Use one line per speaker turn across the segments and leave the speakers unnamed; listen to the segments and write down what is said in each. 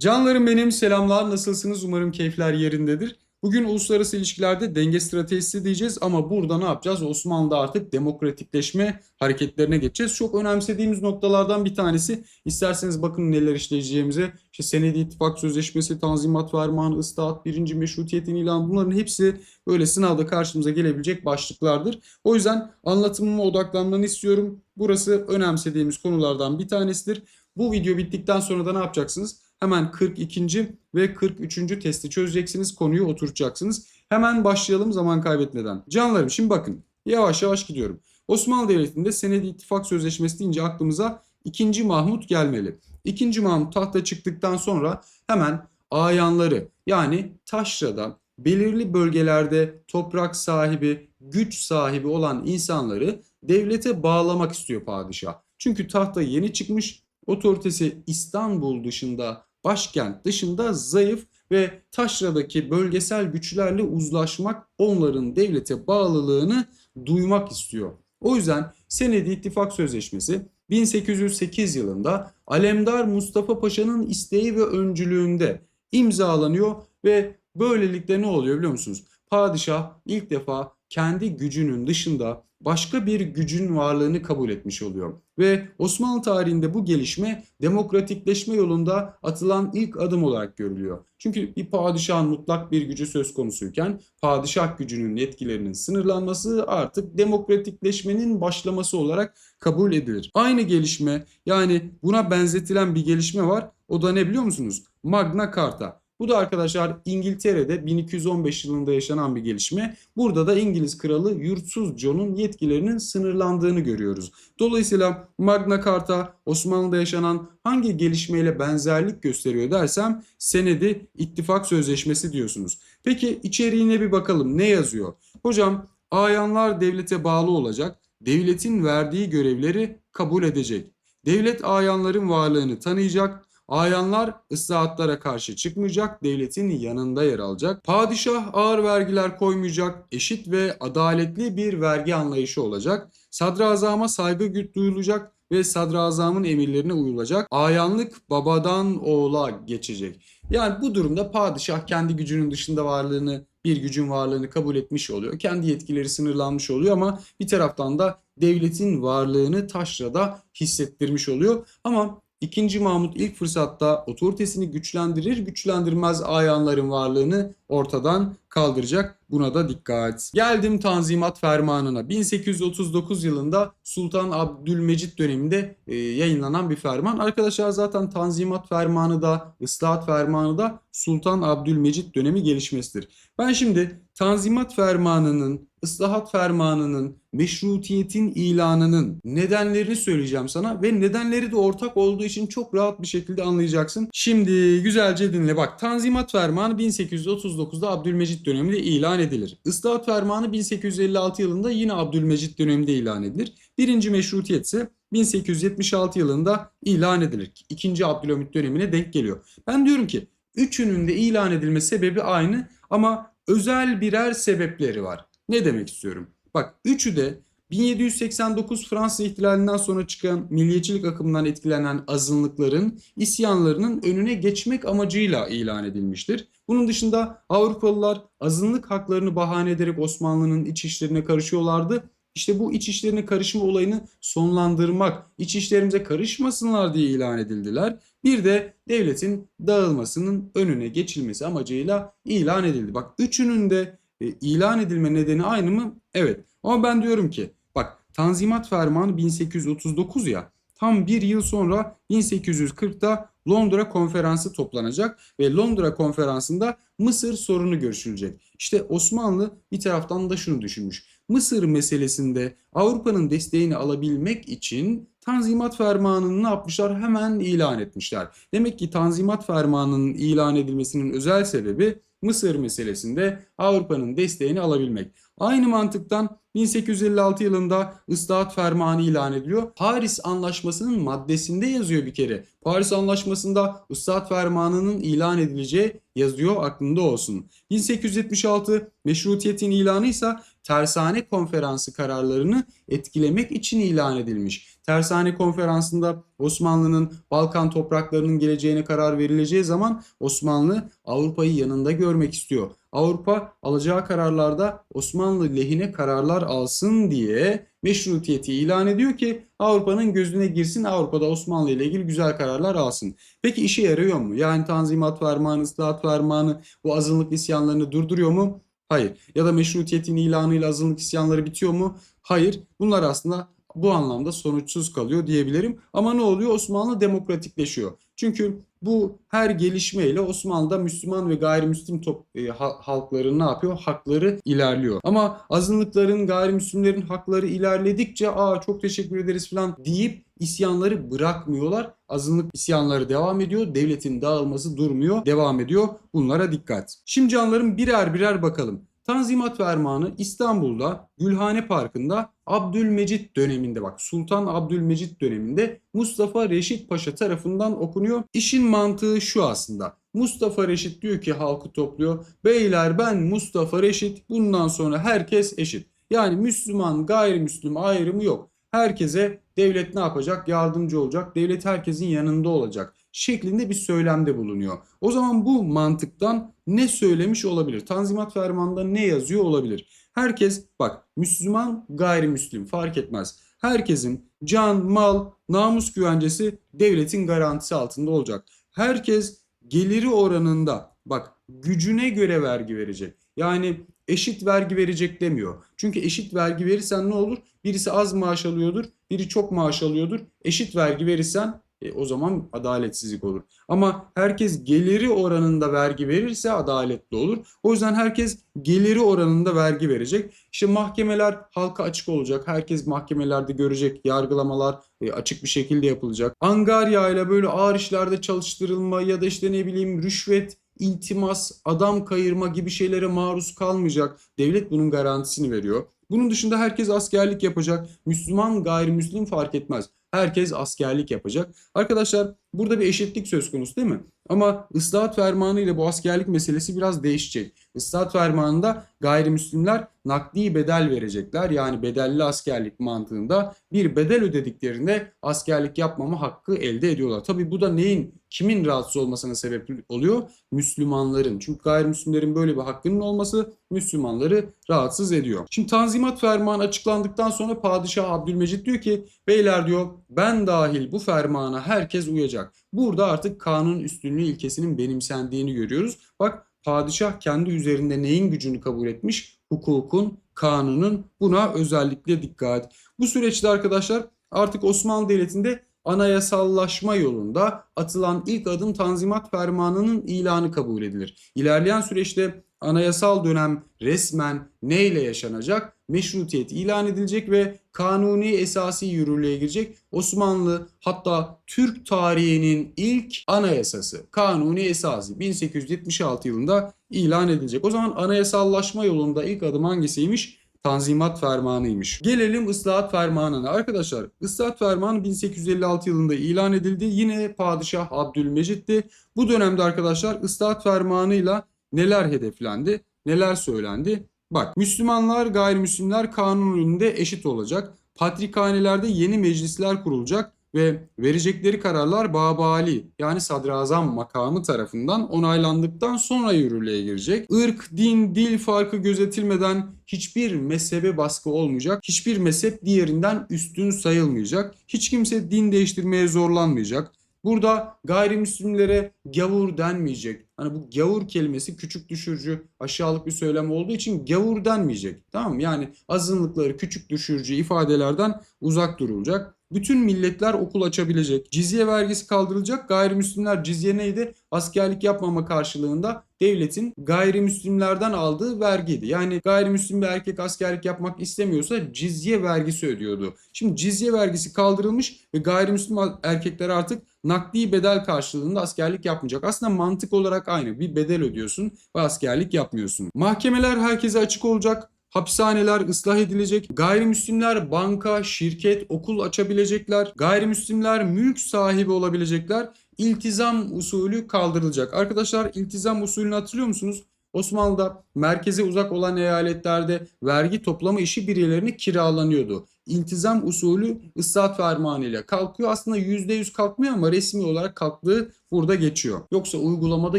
Canlarım benim selamlar nasılsınız umarım keyifler yerindedir. Bugün uluslararası ilişkilerde denge stratejisi diyeceğiz ama burada ne yapacağız? Osmanlı'da artık demokratikleşme hareketlerine geçeceğiz. Çok önemsediğimiz noktalardan bir tanesi isterseniz bakın neler işleyeceğimize. İşte Senedi İttifak Sözleşmesi, Tanzimat Fermanı, Islahat, Birinci Meşrutiyetin ilanı bunların hepsi böyle sınavda karşımıza gelebilecek başlıklardır. O yüzden anlatımıma odaklanmanı istiyorum. Burası önemsediğimiz konulardan bir tanesidir. Bu video bittikten sonra da ne yapacaksınız? Hemen 42. ve 43. testi çözeceksiniz. Konuyu oturtacaksınız. Hemen başlayalım zaman kaybetmeden. Canlarım şimdi bakın. Yavaş yavaş gidiyorum. Osmanlı Devleti'nde Senedi İttifak Sözleşmesi deyince aklımıza 2. Mahmut gelmeli. 2. Mahmut tahta çıktıktan sonra hemen ayanları yani taşrada belirli bölgelerde toprak sahibi, güç sahibi olan insanları devlete bağlamak istiyor padişah. Çünkü tahta yeni çıkmış, otoritesi İstanbul dışında, başkent dışında zayıf ve taşradaki bölgesel güçlerle uzlaşmak, onların devlete bağlılığını duymak istiyor. O yüzden Senedi İttifak Sözleşmesi 1808 yılında Alemdar Mustafa Paşa'nın isteği ve öncülüğünde imzalanıyor ve böylelikle ne oluyor biliyor musunuz? Padişah ilk defa kendi gücünün dışında başka bir gücün varlığını kabul etmiş oluyor. Ve Osmanlı tarihinde bu gelişme demokratikleşme yolunda atılan ilk adım olarak görülüyor. Çünkü bir padişahın mutlak bir gücü söz konusuyken padişah gücünün yetkilerinin sınırlanması artık demokratikleşmenin başlaması olarak kabul edilir. Aynı gelişme yani buna benzetilen bir gelişme var. O da ne biliyor musunuz? Magna Carta. Bu da arkadaşlar İngiltere'de 1215 yılında yaşanan bir gelişme. Burada da İngiliz kralı Yurtsuz John'un yetkilerinin sınırlandığını görüyoruz. Dolayısıyla Magna Carta Osmanlı'da yaşanan hangi gelişmeyle benzerlik gösteriyor dersem senedi ittifak sözleşmesi diyorsunuz. Peki içeriğine bir bakalım ne yazıyor? Hocam ayanlar devlete bağlı olacak, devletin verdiği görevleri kabul edecek. Devlet ayanların varlığını tanıyacak, Ayanlar ıslahatlara karşı çıkmayacak, devletin yanında yer alacak. Padişah ağır vergiler koymayacak, eşit ve adaletli bir vergi anlayışı olacak. Sadrazama saygı duyulacak ve sadrazamın emirlerine uyulacak. Ayanlık babadan oğula geçecek. Yani bu durumda padişah kendi gücünün dışında varlığını, bir gücün varlığını kabul etmiş oluyor. Kendi yetkileri sınırlanmış oluyor ama bir taraftan da devletin varlığını taşrada hissettirmiş oluyor. Ama İkinci Mahmut ilk fırsatta otoritesini güçlendirir güçlendirmez ayanların varlığını ortadan kaldıracak. Buna da dikkat. Geldim Tanzimat Fermanı'na. 1839 yılında Sultan Abdülmecit döneminde e, yayınlanan bir ferman. Arkadaşlar zaten Tanzimat Fermanı da Islahat Fermanı da Sultan Abdülmecit dönemi gelişmesidir. Ben şimdi Tanzimat Fermanı'nın, Islahat Fermanı'nın, meşrutiyetin ilanının nedenlerini söyleyeceğim sana ve nedenleri de ortak olduğu için çok rahat bir şekilde anlayacaksın. Şimdi güzelce dinle bak. Tanzimat Fermanı 1839'da Abdülmecit döneminde ilan edilir. Islahat Fermanı 1856 yılında yine Abdülmecit döneminde ilan edilir. Birinci meşrutiyet ise 1876 yılında ilan edilir. İkinci Abdülhamit dönemine denk geliyor. Ben diyorum ki üçünün de ilan edilme sebebi aynı ama özel birer sebepleri var. Ne demek istiyorum? Bak üçü de 1789 Fransız ihtilalinden sonra çıkan milliyetçilik akımından etkilenen azınlıkların isyanlarının önüne geçmek amacıyla ilan edilmiştir. Bunun dışında Avrupalılar azınlık haklarını bahane ederek Osmanlı'nın iç işlerine karışıyorlardı. İşte bu iç işlerine karışma olayını sonlandırmak, iç işlerimize karışmasınlar diye ilan edildiler. Bir de devletin dağılmasının önüne geçilmesi amacıyla ilan edildi. Bak üçünün de e, ilan edilme nedeni aynı mı? Evet. Ama ben diyorum ki bak Tanzimat Fermanı 1839 ya tam bir yıl sonra 1840'da Londra konferansı toplanacak ve Londra konferansında Mısır sorunu görüşülecek. İşte Osmanlı bir taraftan da şunu düşünmüş. Mısır meselesinde Avrupa'nın desteğini alabilmek için Tanzimat Fermanı'nı ne yapmışlar? Hemen ilan etmişler. Demek ki Tanzimat Fermanı'nın ilan edilmesinin özel sebebi Mısır meselesinde Avrupa'nın desteğini alabilmek. Aynı mantıktan 1856 yılında ıslahat fermanı ilan ediliyor. Paris Anlaşması'nın maddesinde yazıyor bir kere. Paris Anlaşması'nda ıslahat fermanının ilan edileceği yazıyor aklında olsun. 1876 meşrutiyetin ilanı ise tersane konferansı kararlarını etkilemek için ilan edilmiş. Tersane konferansında Osmanlı'nın Balkan topraklarının geleceğine karar verileceği zaman Osmanlı Avrupa'yı yanında görmek istiyor. Avrupa alacağı kararlarda Osmanlı lehine kararlar alsın diye meşrutiyeti ilan ediyor ki Avrupa'nın gözüne girsin Avrupa'da Osmanlı ile ilgili güzel kararlar alsın. Peki işe yarıyor mu? Yani Tanzimat Fermanı, Islahat Fermanı bu azınlık isyanlarını durduruyor mu? Hayır. Ya da meşrutiyetin ilanıyla azınlık isyanları bitiyor mu? Hayır. Bunlar aslında bu anlamda sonuçsuz kalıyor diyebilirim. Ama ne oluyor? Osmanlı demokratikleşiyor. Çünkü bu her gelişmeyle Osmanlı'da Müslüman ve gayrimüslim top, e, ha- halkların ne yapıyor? Hakları ilerliyor. Ama azınlıkların, gayrimüslimlerin hakları ilerledikçe aa çok teşekkür ederiz falan deyip isyanları bırakmıyorlar. Azınlık isyanları devam ediyor. Devletin dağılması durmuyor. Devam ediyor. Bunlara dikkat. Şimdi canlarım birer birer bakalım. Tanzimat Fermanı İstanbul'da Gülhane Parkı'nda Abdülmecit döneminde bak Sultan Abdülmecit döneminde Mustafa Reşit Paşa tarafından okunuyor. İşin mantığı şu aslında. Mustafa Reşit diyor ki halkı topluyor. Beyler ben Mustafa Reşit bundan sonra herkes eşit. Yani Müslüman gayrimüslim ayrımı yok. Herkese devlet ne yapacak? Yardımcı olacak. Devlet herkesin yanında olacak şeklinde bir söylemde bulunuyor. O zaman bu mantıktan ne söylemiş olabilir? Tanzimat Fermanı'nda ne yazıyor olabilir? Herkes bak Müslüman gayrimüslim fark etmez. Herkesin can, mal, namus güvencesi devletin garantisi altında olacak. Herkes geliri oranında bak gücüne göre vergi verecek. Yani eşit vergi verecek demiyor. Çünkü eşit vergi verirsen ne olur? Birisi az maaş alıyordur, biri çok maaş alıyordur. Eşit vergi verirsen e, o zaman adaletsizlik olur. Ama herkes geliri oranında vergi verirse adaletli olur. O yüzden herkes geliri oranında vergi verecek. İşte mahkemeler halka açık olacak. Herkes mahkemelerde görecek. Yargılamalar e, açık bir şekilde yapılacak. Angarya ile böyle ağır işlerde çalıştırılma ya da işte ne bileyim rüşvet iltimas, adam kayırma gibi şeylere maruz kalmayacak. Devlet bunun garantisini veriyor. Bunun dışında herkes askerlik yapacak. Müslüman, gayrimüslim fark etmez. Herkes askerlik yapacak. Arkadaşlar burada bir eşitlik söz konusu değil mi? Ama ıslahat fermanı ile bu askerlik meselesi biraz değişecek. Islahat fermanında gayrimüslimler nakdi bedel verecekler. Yani bedelli askerlik mantığında bir bedel ödediklerinde askerlik yapmama hakkı elde ediyorlar. Tabi bu da neyin, kimin rahatsız olmasına sebep oluyor? Müslümanların. Çünkü gayrimüslimlerin böyle bir hakkının olması Müslümanları rahatsız ediyor. Şimdi Tanzimat Fermanı açıklandıktan sonra Padişah Abdülmecit diyor ki beyler diyor ben dahil bu fermana herkes uyacak. Burada artık kanun üstünlüğü ilkesinin benimsendiğini görüyoruz. Bak padişah kendi üzerinde neyin gücünü kabul etmiş? Hukukun, kanunun buna özellikle dikkat. Bu süreçte arkadaşlar artık Osmanlı Devleti'nde anayasallaşma yolunda atılan ilk adım Tanzimat Fermanı'nın ilanı kabul edilir. İlerleyen süreçte anayasal dönem resmen neyle yaşanacak? Meşrutiyet ilan edilecek ve kanuni esası yürürlüğe girecek. Osmanlı hatta Türk tarihinin ilk anayasası kanuni esası 1876 yılında ilan edilecek. O zaman anayasallaşma yolunda ilk adım hangisiymiş? Tanzimat Fermanı'ymış. Gelelim ıslahat fermanına. Arkadaşlar ıslahat fermanı 1856 yılında ilan edildi. Yine Padişah Abdülmecit'ti. Bu dönemde arkadaşlar ıslahat fermanıyla neler hedeflendi, neler söylendi? Bak Müslümanlar gayrimüslimler kanun önünde eşit olacak. Patrikhanelerde yeni meclisler kurulacak ve verecekleri kararlar babali yani sadrazam makamı tarafından onaylandıktan sonra yürürlüğe girecek. Irk, din, dil farkı gözetilmeden hiçbir mezhebe baskı olmayacak. Hiçbir mezhep diğerinden üstün sayılmayacak. Hiç kimse din değiştirmeye zorlanmayacak. Burada gayrimüslimlere gavur denmeyecek. Hani bu gavur kelimesi küçük düşürücü, aşağılık bir söylem olduğu için gavur denmeyecek. Tamam mı? Yani azınlıkları küçük düşürücü ifadelerden uzak durulacak. Bütün milletler okul açabilecek. Cizye vergisi kaldırılacak. Gayrimüslimler cizye neydi? Askerlik yapmama karşılığında devletin gayrimüslimlerden aldığı vergiydi. Yani gayrimüslim bir erkek askerlik yapmak istemiyorsa cizye vergisi ödüyordu. Şimdi cizye vergisi kaldırılmış ve gayrimüslim erkekler artık nakdi bedel karşılığında askerlik yapmayacak. Aslında mantık olarak aynı. Bir bedel ödüyorsun ve askerlik yapmıyorsun. Mahkemeler herkese açık olacak. Hapishaneler ıslah edilecek. Gayrimüslimler banka, şirket, okul açabilecekler. Gayrimüslimler mülk sahibi olabilecekler. İltizam usulü kaldırılacak. Arkadaşlar iltizam usulünü hatırlıyor musunuz? Osmanlı'da merkeze uzak olan eyaletlerde vergi toplama işi birilerine kiralanıyordu. İltizam usulü ıslahat fermanıyla kalkıyor. Aslında %100 kalkmıyor ama resmi olarak kalktığı burada geçiyor. Yoksa uygulamada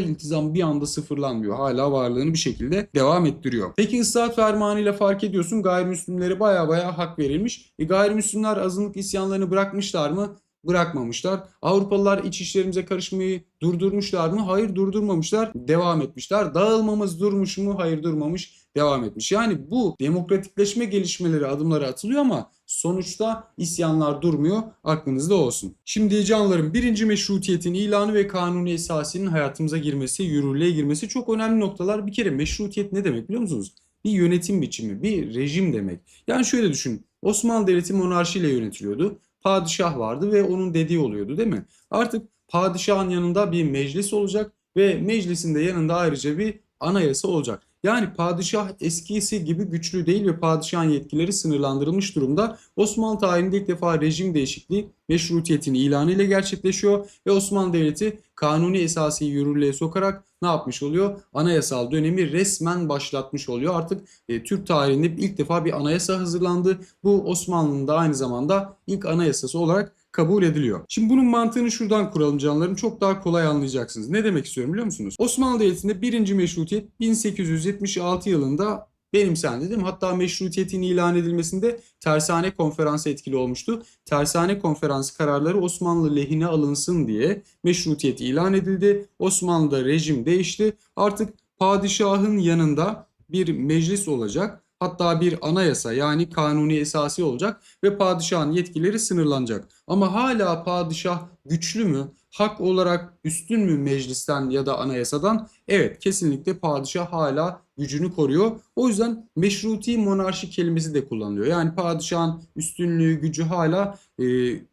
iltizam bir anda sıfırlanmıyor. Hala varlığını bir şekilde devam ettiriyor. Peki ıslahat fermanıyla fark ediyorsun gayrimüslimlere baya baya hak verilmiş. E, gayrimüslimler azınlık isyanlarını bırakmışlar mı? Bırakmamışlar. Avrupalılar iç işlerimize karışmayı durdurmuşlar mı? Hayır durdurmamışlar. Devam etmişler. Dağılmamız durmuş mu? Hayır durmamış. Devam etmiş. Yani bu demokratikleşme gelişmeleri adımları atılıyor ama sonuçta isyanlar durmuyor. Aklınızda olsun. Şimdi canlarım birinci meşrutiyetin ilanı ve kanuni esasinin hayatımıza girmesi, yürürlüğe girmesi çok önemli noktalar. Bir kere meşrutiyet ne demek biliyor musunuz? Bir yönetim biçimi, bir rejim demek. Yani şöyle düşün. Osmanlı Devleti monarşiyle yönetiliyordu padişah vardı ve onun dediği oluyordu değil mi? Artık padişahın yanında bir meclis olacak ve meclisin de yanında ayrıca bir anayasa olacak. Yani padişah eskisi gibi güçlü değil ve padişahın yetkileri sınırlandırılmış durumda. Osmanlı tarihinde ilk defa rejim değişikliği meşrutiyetin ilanı ile gerçekleşiyor ve Osmanlı Devleti kanuni esası yürürlüğe sokarak ne yapmış oluyor? Anayasal dönemi resmen başlatmış oluyor. Artık e, Türk tarihinde ilk defa bir anayasa hazırlandı. Bu Osmanlı'nın da aynı zamanda ilk anayasası olarak kabul ediliyor. Şimdi bunun mantığını şuradan kuralım canlarım. Çok daha kolay anlayacaksınız. Ne demek istiyorum biliyor musunuz? Osmanlı Devleti'nde birinci meşrutiyet 1876 yılında benimsendi değil mi? Hatta meşrutiyetin ilan edilmesinde Tersane Konferansı etkili olmuştu. Tersane Konferansı kararları Osmanlı lehine alınsın diye meşrutiyet ilan edildi. Osmanlı'da rejim değişti. Artık padişahın yanında bir meclis olacak. Hatta bir anayasa yani kanuni esası olacak ve padişahın yetkileri sınırlanacak. Ama hala padişah güçlü mü? Hak olarak üstün mü meclisten ya da anayasadan? Evet kesinlikle padişah hala gücünü koruyor. O yüzden meşruti monarşi kelimesi de kullanılıyor. Yani padişahın üstünlüğü, gücü hala e,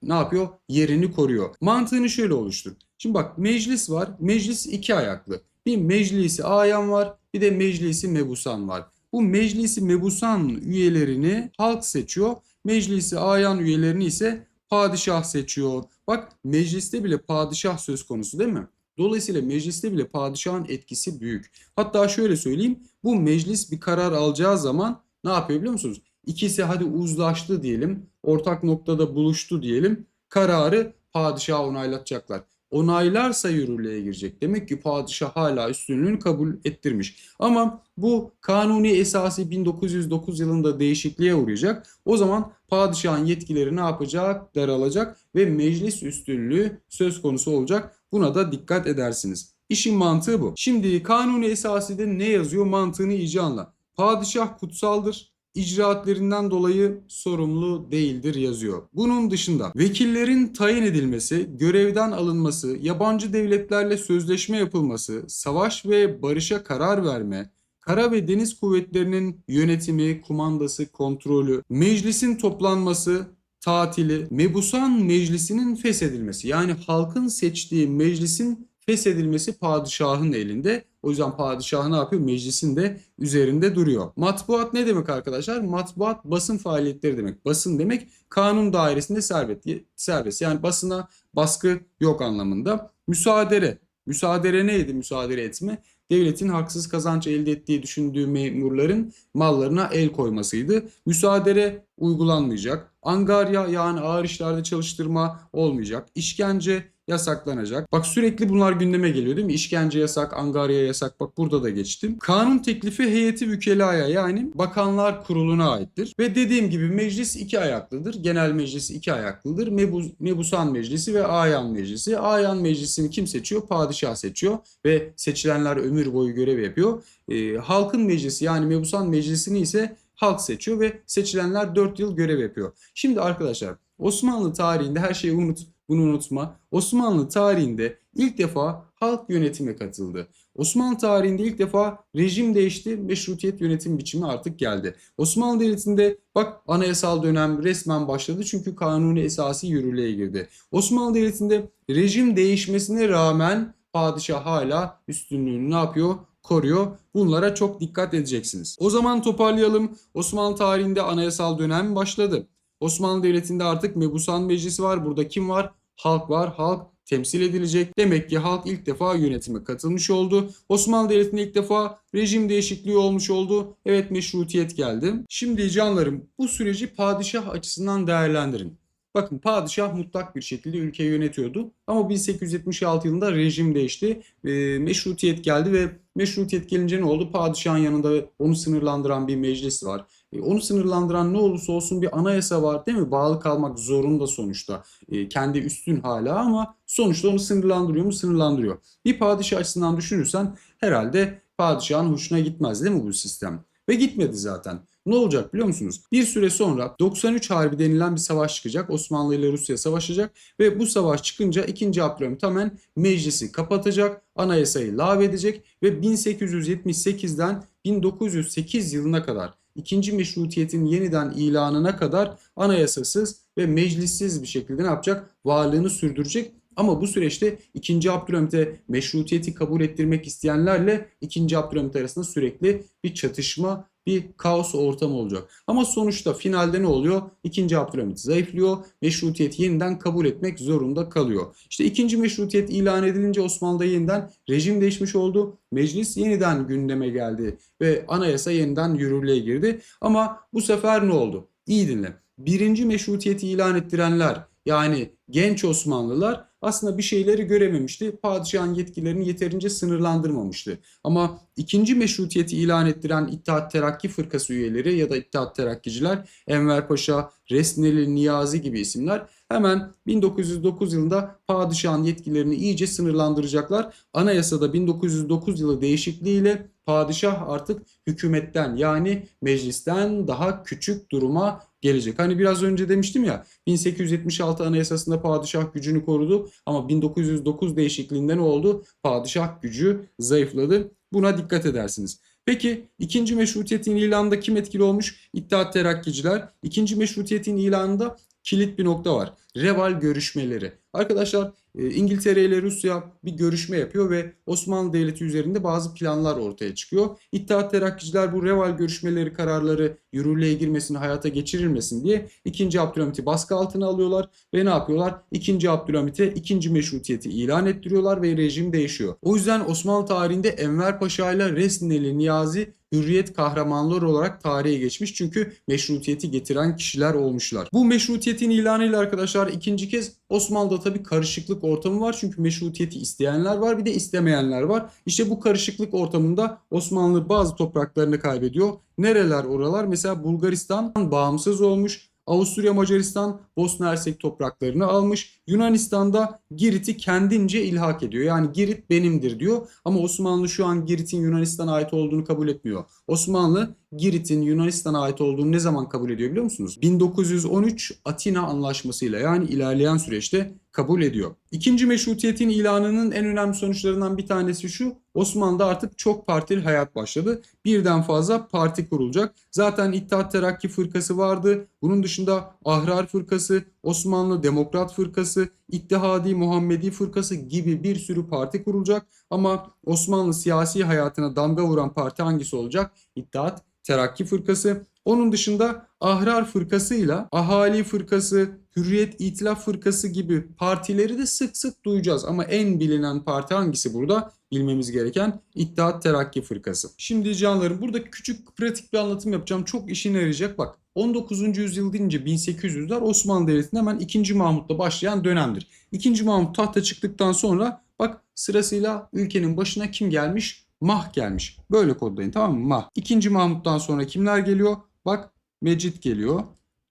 ne yapıyor? Yerini koruyor. Mantığını şöyle oluştur. Şimdi bak meclis var. Meclis iki ayaklı. Bir meclisi ayan var bir de meclisi mebusan var. Bu meclisi mebusan üyelerini halk seçiyor. Meclisi ayan üyelerini ise padişah seçiyor. Bak mecliste bile padişah söz konusu değil mi? Dolayısıyla mecliste bile padişahın etkisi büyük. Hatta şöyle söyleyeyim. Bu meclis bir karar alacağı zaman ne yapıyor biliyor musunuz? İkisi hadi uzlaştı diyelim. Ortak noktada buluştu diyelim. Kararı padişaha onaylatacaklar onaylarsa yürürlüğe girecek. Demek ki padişah hala üstünlüğünü kabul ettirmiş. Ama bu kanuni esası 1909 yılında değişikliğe uğrayacak. O zaman padişahın yetkileri ne yapacak? Daralacak ve meclis üstünlüğü söz konusu olacak. Buna da dikkat edersiniz. İşin mantığı bu. Şimdi kanuni esasında ne yazıyor mantığını iyice anla. Padişah kutsaldır icraatlerinden dolayı sorumlu değildir yazıyor. Bunun dışında vekillerin tayin edilmesi, görevden alınması, yabancı devletlerle sözleşme yapılması, savaş ve barışa karar verme, kara ve deniz kuvvetlerinin yönetimi, kumandası, kontrolü, meclisin toplanması, tatili, mebusan meclisinin feshedilmesi yani halkın seçtiği meclisin feshedilmesi padişahın elinde. O yüzden padişah ne yapıyor? Meclisin de üzerinde duruyor. Matbuat ne demek arkadaşlar? Matbuat basın faaliyetleri demek. Basın demek kanun dairesinde serbest. serbest. Yani basına baskı yok anlamında. Müsaadere. Müsaadere neydi müsaadere etme? Devletin haksız kazanç elde ettiği düşündüğü memurların mallarına el koymasıydı. Müsaadere uygulanmayacak. Angarya yani ağır işlerde çalıştırma olmayacak. İşkence yasaklanacak. Bak sürekli bunlar gündeme geliyor değil mi? İşkence yasak, angarya yasak. Bak burada da geçtim. Kanun teklifi heyeti vükelaya yani bakanlar kuruluna aittir. Ve dediğim gibi meclis iki ayaklıdır. Genel meclis iki ayaklıdır. Mebus, mebusan meclisi ve ayan meclisi. Ayan meclisini kim seçiyor? Padişah seçiyor. Ve seçilenler ömür boyu görev yapıyor. E, halkın meclisi yani mebusan meclisini ise halk seçiyor ve seçilenler 4 yıl görev yapıyor. Şimdi arkadaşlar Osmanlı tarihinde her şeyi unut bunu unutma. Osmanlı tarihinde ilk defa halk yönetime katıldı. Osmanlı tarihinde ilk defa rejim değişti, meşrutiyet yönetim biçimi artık geldi. Osmanlı Devleti'nde bak anayasal dönem resmen başladı çünkü kanuni esası yürürlüğe girdi. Osmanlı Devleti'nde rejim değişmesine rağmen padişah hala üstünlüğünü ne yapıyor? koruyor. Bunlara çok dikkat edeceksiniz. O zaman toparlayalım. Osmanlı tarihinde anayasal dönem başladı. Osmanlı Devleti'nde artık mebusan meclisi var. Burada kim var? Halk var. Halk temsil edilecek. Demek ki halk ilk defa yönetime katılmış oldu. Osmanlı Devleti'nde ilk defa rejim değişikliği olmuş oldu. Evet meşrutiyet geldi. Şimdi canlarım bu süreci padişah açısından değerlendirin. Bakın padişah mutlak bir şekilde ülkeyi yönetiyordu. Ama 1876 yılında rejim değişti. E, meşrutiyet geldi ve meşrutiyet gelince ne oldu? Padişahın yanında onu sınırlandıran bir meclis var. E, onu sınırlandıran ne olursa olsun bir anayasa var değil mi? Bağlı kalmak zorunda sonuçta. E, kendi üstün hala ama sonuçta onu sınırlandırıyor mu? Sınırlandırıyor. Bir padişah açısından düşünürsen herhalde padişahın hoşuna gitmez değil mi bu sistem? Ve gitmedi zaten. Ne olacak biliyor musunuz? Bir süre sonra 93 Harbi denilen bir savaş çıkacak. Osmanlı ile Rusya savaşacak ve bu savaş çıkınca 2. Abdülhamit hemen meclisi kapatacak, anayasayı lağvedecek ve 1878'den 1908 yılına kadar ikinci meşrutiyetin yeniden ilanına kadar anayasasız ve meclissiz bir şekilde ne yapacak? Varlığını sürdürecek. Ama bu süreçte 2. Abdülhamit'e meşrutiyeti kabul ettirmek isteyenlerle 2. Abdülhamit arasında sürekli bir çatışma, bir kaos ortamı olacak. Ama sonuçta finalde ne oluyor? 2. Abdülhamit zayıflıyor. Meşrutiyeti yeniden kabul etmek zorunda kalıyor. İşte 2. meşrutiyet ilan edilince Osmanlı'da yeniden rejim değişmiş oldu. Meclis yeniden gündeme geldi ve anayasa yeniden yürürlüğe girdi. Ama bu sefer ne oldu? İyi dinle. Birinci meşrutiyeti ilan ettirenler yani genç Osmanlılar aslında bir şeyleri görememişti. Padişahın yetkilerini yeterince sınırlandırmamıştı. Ama ikinci meşrutiyeti ilan ettiren İttihat Terakki Fırkası üyeleri ya da İttihat Terakkiciler, Enver Paşa, Resneli Niyazi gibi isimler hemen 1909 yılında padişahın yetkilerini iyice sınırlandıracaklar. Anayasada 1909 yılı değişikliğiyle padişah artık hükümetten yani meclisten daha küçük duruma gelecek. Hani biraz önce demiştim ya 1876 anayasasında padişah gücünü korudu ama 1909 değişikliğinde ne oldu? Padişah gücü zayıfladı. Buna dikkat edersiniz. Peki ikinci meşrutiyetin ilanında kim etkili olmuş? İttihat Terakkiciler. İkinci meşrutiyetin ilanında kilit bir nokta var. Reval görüşmeleri. Arkadaşlar e, İngiltere ile Rusya bir görüşme yapıyor ve Osmanlı Devleti üzerinde bazı planlar ortaya çıkıyor. İttihat Terakkiciler bu Reval görüşmeleri kararları yürürlüğe girmesini, hayata geçirilmesin diye 2. Abdülhamit'i baskı altına alıyorlar ve ne yapıyorlar? 2. Abdülhamit'e 2. meşrutiyeti ilan ettiriyorlar ve rejim değişiyor. O yüzden Osmanlı tarihinde Enver Paşa ile Resneli Niyazi hürriyet kahramanları olarak tarihe geçmiş. Çünkü meşrutiyeti getiren kişiler olmuşlar. Bu meşrutiyetin ilanıyla arkadaşlar ikinci kez Osmanlı'da tabii karışıklık ortamı var. Çünkü meşrutiyeti isteyenler var bir de istemeyenler var. İşte bu karışıklık ortamında Osmanlı bazı topraklarını kaybediyor. Nereler oralar? Mesela Bulgaristan bağımsız olmuş. Avusturya Macaristan Bosna Hersek topraklarını almış. Yunanistan'da Girit'i kendince ilhak ediyor. Yani Girit benimdir diyor. Ama Osmanlı şu an Girit'in Yunanistan'a ait olduğunu kabul etmiyor. Osmanlı Girit'in Yunanistan'a ait olduğunu ne zaman kabul ediyor biliyor musunuz? 1913 Atina Anlaşması'yla yani ilerleyen süreçte kabul ediyor. İkinci meşrutiyetin ilanının en önemli sonuçlarından bir tanesi şu. Osmanlı'da artık çok partili hayat başladı. Birden fazla parti kurulacak. Zaten İttihat Terakki Fırkası vardı. Bunun dışında Ahrar Fırkası, Osmanlı Demokrat Fırkası, İttihadi Muhammedi Fırkası gibi bir sürü parti kurulacak. Ama Osmanlı siyasi hayatına damga vuran parti hangisi olacak? İttihat Terakki Fırkası. Onun dışında Ahrar Fırkası'yla Ahali Fırkası, Hürriyet İtilaf Fırkası gibi partileri de sık sık duyacağız. Ama en bilinen parti hangisi burada? Bilmemiz gereken İttihat Terakki Fırkası. Şimdi canlarım burada küçük pratik bir anlatım yapacağım. Çok işine yarayacak. Bak 19. yüzyıl deyince 1800'ler Osmanlı Devleti'nin hemen 2. Mahmut'la başlayan dönemdir. 2. Mahmut tahta çıktıktan sonra bak sırasıyla ülkenin başına kim gelmiş? Mah gelmiş. Böyle kodlayın tamam mı? Mah. 2. Mahmut'tan sonra kimler geliyor? Bak Mecit geliyor.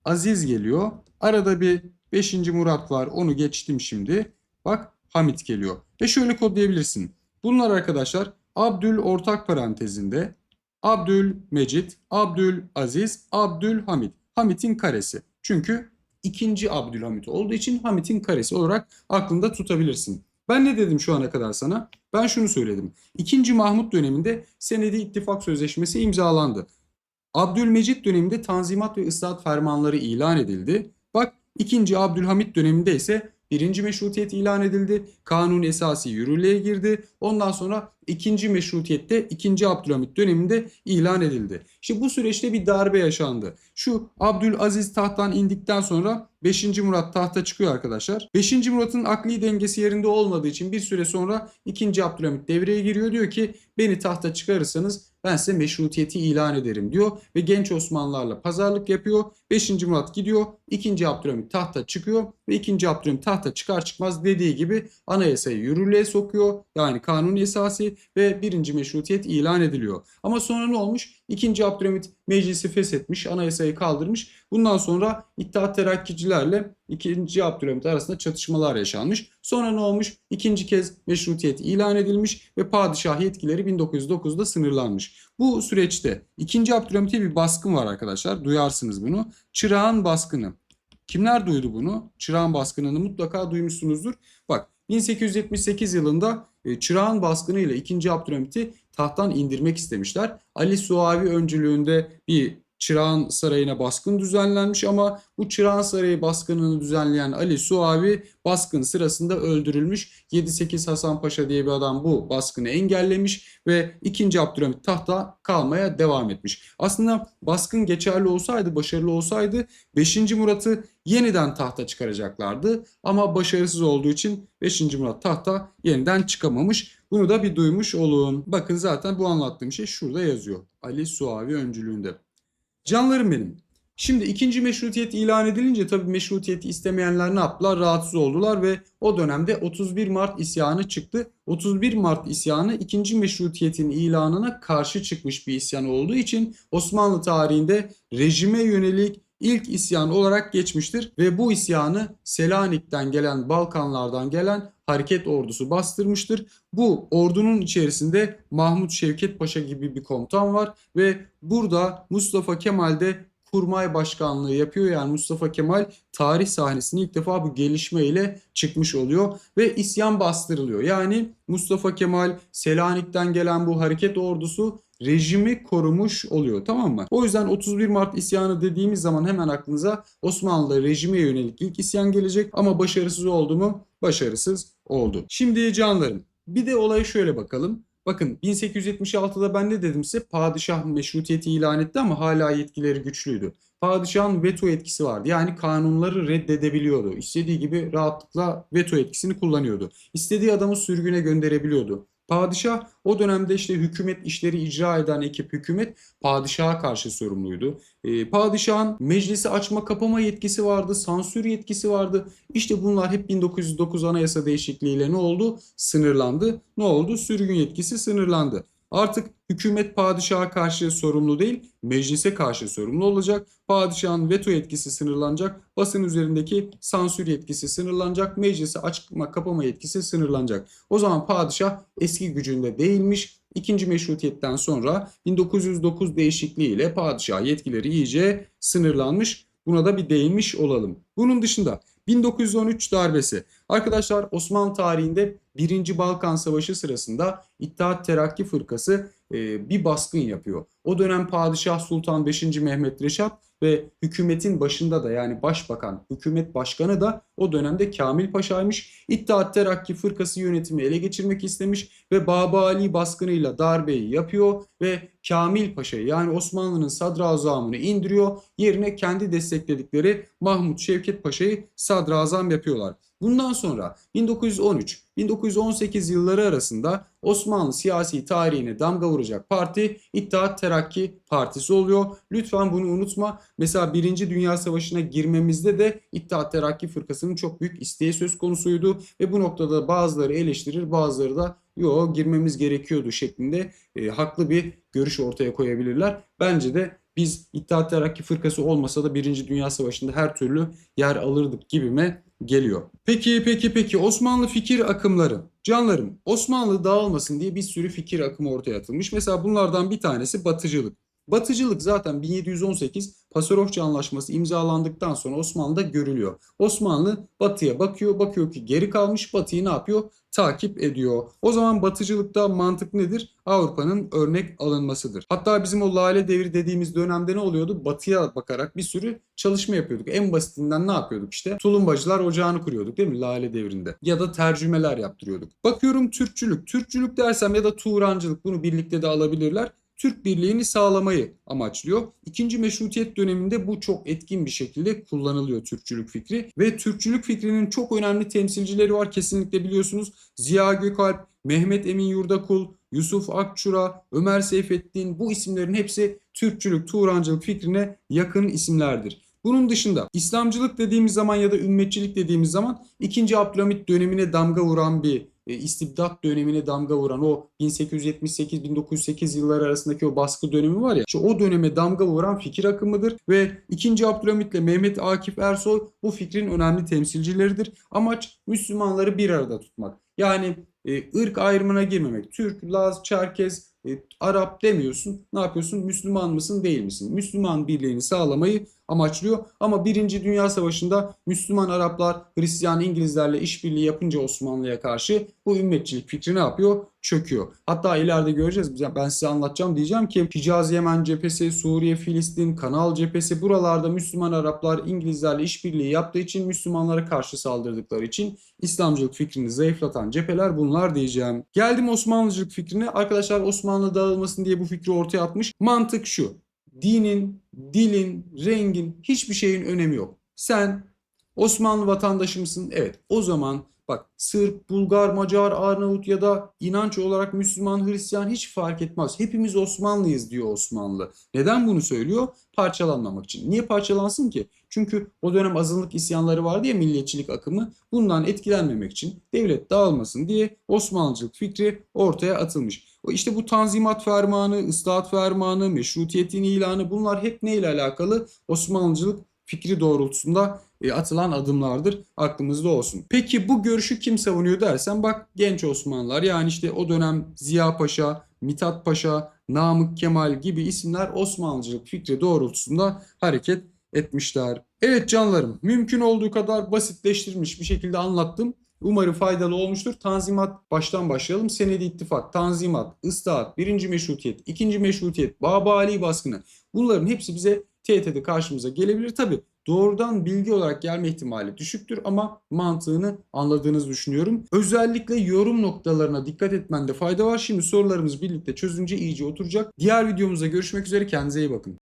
Aziz geliyor. Arada bir 5. Murat var. Onu geçtim şimdi. Bak Hamit geliyor. Ve şöyle kodlayabilirsin. Bunlar arkadaşlar Abdül ortak parantezinde Abdül Mecit, Abdül Aziz, Abdül Hamit. Hamit'in karesi. Çünkü ikinci Abdülhamit olduğu için Hamit'in karesi olarak aklında tutabilirsin. Ben ne dedim şu ana kadar sana? Ben şunu söyledim. İkinci Mahmut döneminde Senedi İttifak Sözleşmesi imzalandı. Abdülmecit döneminde Tanzimat ve Islahat Fermanları ilan edildi. Bak ikinci Abdülhamit döneminde ise birinci meşrutiyet ilan edildi. Kanun esası yürürlüğe girdi. Ondan sonra ikinci meşrutiyette ikinci Abdülhamit döneminde ilan edildi. İşte bu süreçte bir darbe yaşandı. Şu Abdülaziz tahttan indikten sonra 5. Murat tahta çıkıyor arkadaşlar. 5. Murat'ın akli dengesi yerinde olmadığı için bir süre sonra 2. Abdülhamit devreye giriyor. Diyor ki beni tahta çıkarırsanız ben size meşrutiyeti ilan ederim diyor ve genç Osmanlılarla pazarlık yapıyor. 5. Murat gidiyor. 2. Abdülhamit tahta çıkıyor ve 2. Abdülhamit tahta çıkar çıkmaz dediği gibi anayasayı yürürlüğe sokuyor. Yani kanun esası ve 1. meşrutiyet ilan ediliyor. Ama sonra ne olmuş? 2. Abdülhamit meclisi feshetmiş, anayasayı kaldırmış. Bundan sonra İttihat Terakkicilerle 2. Abdülhamit arasında çatışmalar yaşanmış. Sonra ne olmuş? İkinci kez meşrutiyet ilan edilmiş ve padişah yetkileri 1909'da sınırlanmış. Bu süreçte 2. Abdülhamit'e bir baskın var arkadaşlar. Duyarsınız bunu. Çırağan baskını. Kimler duydu bunu? Çırağan baskınını mutlaka duymuşsunuzdur. Bak 1878 yılında e, Çırağan baskını ile 2. Abdülhamit'i tahttan indirmek istemişler. Ali Suavi öncülüğünde bir Çırağan Sarayı'na baskın düzenlenmiş ama bu Çırağan Sarayı baskınını düzenleyen Ali Suavi baskın sırasında öldürülmüş. 7-8 Hasan Paşa diye bir adam bu baskını engellemiş ve 2. Abdülhamit tahta kalmaya devam etmiş. Aslında baskın geçerli olsaydı, başarılı olsaydı 5. Murat'ı yeniden tahta çıkaracaklardı ama başarısız olduğu için 5. Murat tahta yeniden çıkamamış. Bunu da bir duymuş olun. Bakın zaten bu anlattığım şey şurada yazıyor. Ali Suavi öncülüğünde. Canlarım benim. Şimdi ikinci meşrutiyet ilan edilince tabii meşrutiyeti istemeyenler ne yaptılar? Rahatsız oldular ve o dönemde 31 Mart isyanı çıktı. 31 Mart isyanı ikinci meşrutiyetin ilanına karşı çıkmış bir isyan olduğu için Osmanlı tarihinde rejime yönelik ilk isyan olarak geçmiştir ve bu isyanı Selanik'ten gelen Balkanlardan gelen hareket ordusu bastırmıştır. Bu ordunun içerisinde Mahmut Şevket Paşa gibi bir komutan var ve burada Mustafa Kemal de kurmay başkanlığı yapıyor. Yani Mustafa Kemal tarih sahnesine ilk defa bu gelişmeyle çıkmış oluyor ve isyan bastırılıyor. Yani Mustafa Kemal Selanik'ten gelen bu hareket ordusu rejimi korumuş oluyor tamam mı? O yüzden 31 Mart isyanı dediğimiz zaman hemen aklınıza Osmanlı rejime yönelik ilk isyan gelecek ama başarısız oldu mu? Başarısız oldu. Şimdi canlarım bir de olaya şöyle bakalım. Bakın 1876'da ben ne dedim size? Padişah meşrutiyeti ilan etti ama hala yetkileri güçlüydü. Padişahın veto etkisi vardı. Yani kanunları reddedebiliyordu. İstediği gibi rahatlıkla veto etkisini kullanıyordu. İstediği adamı sürgüne gönderebiliyordu. Padişah o dönemde işte hükümet işleri icra eden ekip hükümet padişaha karşı sorumluydu. Ee, padişahın meclisi açma kapama yetkisi vardı, sansür yetkisi vardı. İşte bunlar hep 1909 anayasa değişikliğiyle ne oldu? Sınırlandı. Ne oldu? Sürgün yetkisi sınırlandı. Artık hükümet padişaha karşı sorumlu değil, meclise karşı sorumlu olacak. Padişahın veto yetkisi sınırlanacak, basın üzerindeki sansür yetkisi sınırlanacak, meclisi açma kapama yetkisi sınırlanacak. O zaman padişah eski gücünde değilmiş. İkinci meşrutiyetten sonra 1909 değişikliğiyle padişah yetkileri iyice sınırlanmış. Buna da bir değinmiş olalım. Bunun dışında 1913 darbesi. Arkadaşlar Osmanlı tarihinde 1. Balkan Savaşı sırasında İttihat Terakki Fırkası e, bir baskın yapıyor. O dönem Padişah Sultan 5. Mehmet Reşat ve hükümetin başında da yani başbakan, hükümet başkanı da o dönemde Kamil Paşa'ymış. İttihat Terakki Fırkası yönetimi ele geçirmek istemiş ve Baba Ali baskınıyla darbeyi yapıyor ve Kamil Paşa'yı yani Osmanlı'nın sadrazamını indiriyor. Yerine kendi destekledikleri Mahmut Şevket Paşa'yı sadrazam yapıyorlar. Bundan sonra 1913-1918 yılları arasında Osmanlı siyasi tarihine damga vuracak parti İttihat Terakki Partisi oluyor. Lütfen bunu unutma. Mesela 1. Dünya Savaşı'na girmemizde de İttihat Terakki Fırkası'nın çok büyük isteği söz konusuydu ve bu noktada bazıları eleştirir, bazıları da yo girmemiz gerekiyordu şeklinde e, haklı bir görüş ortaya koyabilirler. Bence de biz İttihat Terakki Fırkası olmasa da 1. Dünya Savaşı'nda her türlü yer alırdık gibime geliyor. Peki peki peki Osmanlı fikir akımları. Canlarım Osmanlı dağılmasın diye bir sürü fikir akımı ortaya atılmış. Mesela bunlardan bir tanesi batıcılık. Batıcılık zaten 1718 Pasarofça Anlaşması imzalandıktan sonra Osmanlı'da görülüyor. Osmanlı batıya bakıyor, bakıyor ki geri kalmış, batıyı ne yapıyor? Takip ediyor. O zaman batıcılıkta mantık nedir? Avrupa'nın örnek alınmasıdır. Hatta bizim o lale devri dediğimiz dönemde ne oluyordu? Batıya bakarak bir sürü çalışma yapıyorduk. En basitinden ne yapıyorduk işte? Tulumbacılar ocağını kuruyorduk değil mi? Lale devrinde. Ya da tercümeler yaptırıyorduk. Bakıyorum Türkçülük. Türkçülük dersem ya da Turancılık bunu birlikte de alabilirler. Türk birliğini sağlamayı amaçlıyor. İkinci meşrutiyet döneminde bu çok etkin bir şekilde kullanılıyor Türkçülük fikri ve Türkçülük fikrinin çok önemli temsilcileri var kesinlikle biliyorsunuz. Ziya Gökalp, Mehmet Emin Yurdakul, Yusuf Akçura, Ömer Seyfettin bu isimlerin hepsi Türkçülük, Turancılık fikrine yakın isimlerdir. Bunun dışında İslamcılık dediğimiz zaman ya da ümmetçilik dediğimiz zaman 2. Abdülhamit dönemine damga vuran bir istibdat dönemine damga vuran o 1878-1908 yılları arasındaki o baskı dönemi var ya işte o döneme damga vuran fikir akımıdır ve 2. Abdülhamit ile Mehmet Akif Ersoy bu fikrin önemli temsilcileridir. Amaç Müslümanları bir arada tutmak. Yani e, ırk ayrımına girmemek. Türk, Laz, Çerkez, e, Arap demiyorsun. Ne yapıyorsun? Müslüman mısın, değil misin? Müslüman birliğini sağlamayı amaçlıyor. Ama Birinci Dünya Savaşı'nda Müslüman Araplar Hristiyan İngilizlerle işbirliği yapınca Osmanlı'ya karşı bu ümmetçilik fikri ne yapıyor? Çöküyor. Hatta ileride göreceğiz. Ben size anlatacağım diyeceğim ki Hicaz Yemen cephesi, Suriye, Filistin, Kanal cephesi buralarda Müslüman Araplar İngilizlerle işbirliği yaptığı için Müslümanlara karşı saldırdıkları için İslamcılık fikrini zayıflatan cepheler bunlar diyeceğim. Geldim Osmanlıcılık fikrine. Arkadaşlar Osmanlı dağılmasın diye bu fikri ortaya atmış. Mantık şu. Dinin, dilin, rengin hiçbir şeyin önemi yok. Sen Osmanlı vatandaşı mısın? Evet. O zaman bak Sırp, Bulgar, Macar, Arnavut ya da inanç olarak Müslüman, Hristiyan hiç fark etmez. Hepimiz Osmanlıyız diyor Osmanlı. Neden bunu söylüyor? Parçalanmamak için. Niye parçalansın ki? Çünkü o dönem azınlık isyanları vardı ya milliyetçilik akımı. Bundan etkilenmemek için devlet dağılmasın diye Osmanlıcılık fikri ortaya atılmış. İşte bu Tanzimat Fermanı, Islahat Fermanı, Meşrutiyetin ilanı bunlar hep neyle alakalı? Osmanlıcılık fikri doğrultusunda e, atılan adımlardır. Aklımızda olsun. Peki bu görüşü kim savunuyor dersen bak genç Osmanlılar yani işte o dönem Ziya Paşa, Mithat Paşa, Namık Kemal gibi isimler Osmanlıcılık fikri doğrultusunda hareket etmişler. Evet canlarım mümkün olduğu kadar basitleştirilmiş bir şekilde anlattım. Umarım faydalı olmuştur. Tanzimat baştan başlayalım. Senedi ittifak, tanzimat, ıslahat, birinci meşrutiyet, ikinci meşrutiyet, Babali baskını. Bunların hepsi bize TYT'de karşımıza gelebilir. Tabi doğrudan bilgi olarak gelme ihtimali düşüktür ama mantığını anladığınızı düşünüyorum. Özellikle yorum noktalarına dikkat etmende fayda var. Şimdi sorularımız birlikte çözünce iyice oturacak. Diğer videomuzda görüşmek üzere. Kendinize iyi bakın.